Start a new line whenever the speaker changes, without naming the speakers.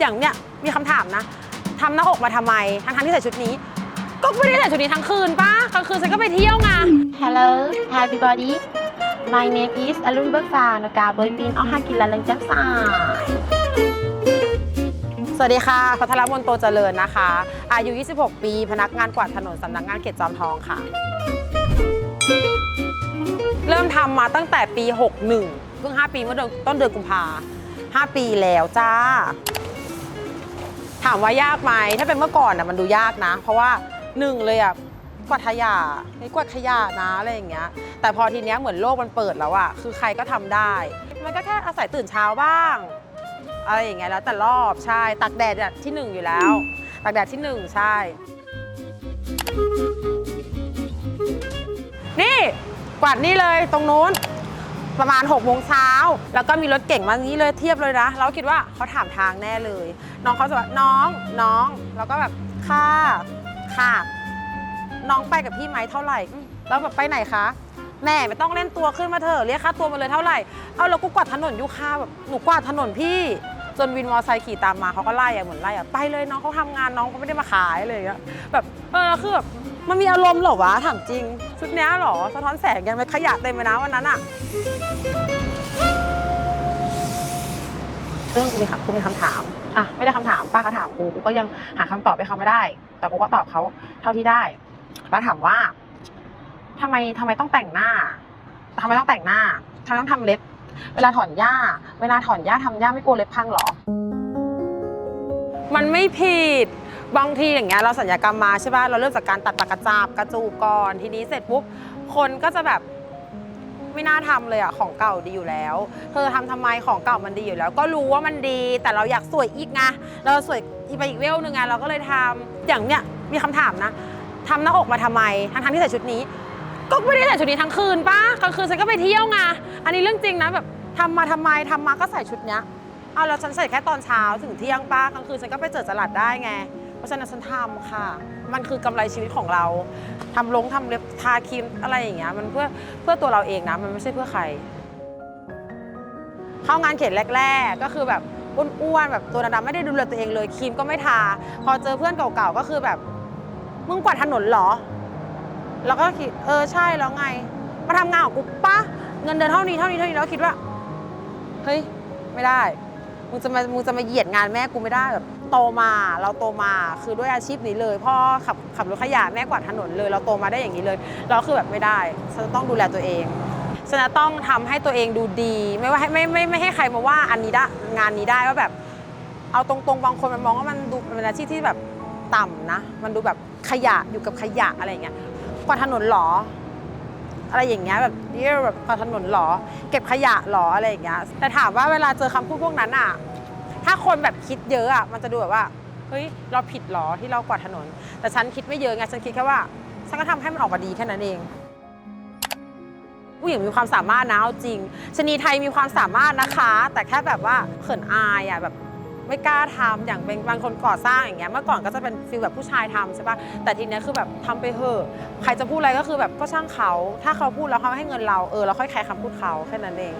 อย่างเนี้ยมีคำถามนะทำหน้าอกมาทำไมทั้งๆที่ใส่ชุดนี้ ก็ไม่ได้ใส่ชุดนี้ทั้งคืนป้ากลางคืนฉันก็ไปเที่ยวไง
Hello everybody my name is อรุณเบิกฟ้านกาเบยปินออฮากินละลังจักสาย
สวัสดีค่ะ พัทรมนโตเจริญนะคะ อายุ 26 ปี พนักงานกวาดถนนสำนักงานเขตจอมทองค่ะ เริ่มทำมาตั้งแต่ปี 61 เพิ่ง 5 ปีเมื่อเดือนต้นเดือนกุมภา5ปีแล้วจ้า ถามว่ายากไหมถ้าเป็นเมื่อก่อนน่ะมันดูยากนะ เพราะว่าหนึ่งเลยอะกวาดขยะไอ้กวาดขยะนะอะไรอย่างเงี้ย แต่พอทีเนี้ยเหมือนโลกมันเปิดแล้วอะคือใครก็ทำได้ มันก็แค่อาศัยตื่นเช้าบ้างอะไรอย่างเงี้ยแล้วแต่รอบใช่ตักแดดอะที่หนึ่งอยู่แล้วตักแดดที่หนึ่งใช่ นี่กวาดนี่เลยตรงนู้น ประมาณ6กโมงเช้าแล้วก็มีรถเก่งมานี้เลยเทียบเลยนะ เราคิดว่าเขาถามทางแน่เลย น้องเขาจะว่าน้องน้อง แล้วก็แบบค่ะค่ะ น้องไปกับพี่ไหมเท่าไหร่อืมแล้วแบบไปไหนคะแม่ไม่ต้องเล่นตัวขึ้นมาเถอะเรียกค่าตัวมาเลยเท่าไหร่เอาแล้วกูกวาดถนนอยู่ค่ะแบบหนูกวาดถนนพี่ จนวินมอเตอร์ไซค์ขี่ตามมาเขาก็ไล่อะเหมือนไล่อะไปเลยน้องเขาทำงานน้องเขาไม่ได้มาขายอะไรอย่างเงี้ยแบบเออคือแบบมันมีอารมณ์เหรอวะถามจริง ชุดเนี้ยเหรอสะท้อนแสงยังไม่ขยะเต็มเลยนะวันนั้นอะเรื่องกูมีคำกูมีคำถามอะไม่ได้คำถามป้าเขาถามกูกูก็ยังหาคำตอบให้เขาไม่ได้ แต่กูก็ตอบเขาเท่าที่ได้ป้าถามว่าทำไมทำไมต้องแต่งหน้าทำไมต้องแต่งหน้าทำไมต้องทำเล็บ เวลาถอนหญ้า เวลาถอนหญ้าทำหญ้าไม่กลัวเล็บพังหรอ มันไม่ผิด บางทีอย่างเงี้ยเราสัญญกรรมมาใช่ป่ะ เราเริ่มจากการตัดปากกระจับกระจูก่อนทีนี้เสร็จปุ๊บ คนก็จะแบบไม่น่าทำเลยอะของเก่าดีอยู่แล้ว เธอทำทำไมของเก่ามันดีอยู่แล้ว ก็รู้ว่ามันดี แต่เราอยากสวยอีกไง เราสวยอีกไปอีกเวลหนึ่งไงเราก็เลยทำอย่างเนี้ยมีคำถามนะทำหน้าอกมาทำไมทั้งๆที่ใส่ชุดนี้ ก็ไม่ได้ใส่ชุดนี้ทั้งคืนป้ากลางคืนฉันก็ไปเที่ยวไงอันนี้เรื่องจริงนะแบบทำมาทำไมทำมาก็ใส่ชุดเนี้ยเอาแล้วฉันใส่แค่ตอนเช้าถึงเที่ยงป้ากลางคืนฉันก็ไปเจอจลัดได้ไง เพราะฉะนั้นฉันทำค่ะ มันคือกำไรชีวิตของเราทำลงทำเล็บทาครีมอะไรอย่างเงี้ยมันเพื่อเพื่อตัวเราเองนะมันไม่ใช่เพื่อใคร เข้างานเขตแรก ๆ ก็คือแบบอ้วนๆแบบตัวดำๆไม่ได้ดูแลตัวเองเลยครีมก็ไม่ทา พอเจอเพื่อนเก่าๆก็คือแบบ มึงกวาดถนนเหรอ แล้วก็คิดเออใช่แล้วไง มาทำงานของกูปะเงินเดือนเท่านี้เท่านี้เท่านี้แล้วคิดว่าเฮ้ยไม่ได้มึงจะมามึงจะมาเหยียดงานแม่กูไม่ได้แบบโตมาเราโตมาคือด้วยอาชีพนี้เลยพ่อขับขับรถขยะแม่กวาดถนนเลย เราโตมาได้อย่างนี้เลย เราคือแบบไม่ได้ฉันจะต้องดูแลตัวเองฉันจะต้องทำให้ตัวเองดูดี ไม่ว่าไม่ไม่ไม่ให้ใครมาว่าอันนี้ได้งานนี้ได้ว่าแบบ เอาตรงๆบางคนมันมองว่ามันดูเป็นอาชีพที่แบบต่ำนะ มันดูแบบขยะอยู่กับขยะอะไรอย่างเงี้ย กวาดถนนหรอ อะไรอย่างเงี้ยแบบนี่แบบกวาดถนนหรอ เก็บขยะหรออะไรอย่างเงี้ยแต่ถามว่าเวลาเจอคำพูดพวกนั้นอะ ถ้าคนแบบคิดเยอะอะมันจะดูแบบว่าเฮ้ยเราผิดหรอที่เรากวาดถนน แต่ฉันคิดไม่เยอะไงฉันคิดแค่ว่าฉันก็ทำให้มันออกมาดีแค่นั้นเองผู้หญิงมีความสามารถนะเอาจริงชนีไทยมีความสามารถนะคะ แต่แค่แบบว่าเขินอายอะแบบ ไม่กล้าทำอย่างเป็นบางคนก่อสร้างอย่างเงี้ยเมื่อก่อนก็จะเป็นฟิลแบบผู้ชายทำใช่ปะแต่ทีเนี้ยคือแบบทำไปเถอะใครจะพูดอะไรก็คือแบบก็ช่างเขา ถ้าเขาพูดแล้วเขาให้เงินเราเออเราค่อยแคร์คำพูดเขาแค่นั้นเอง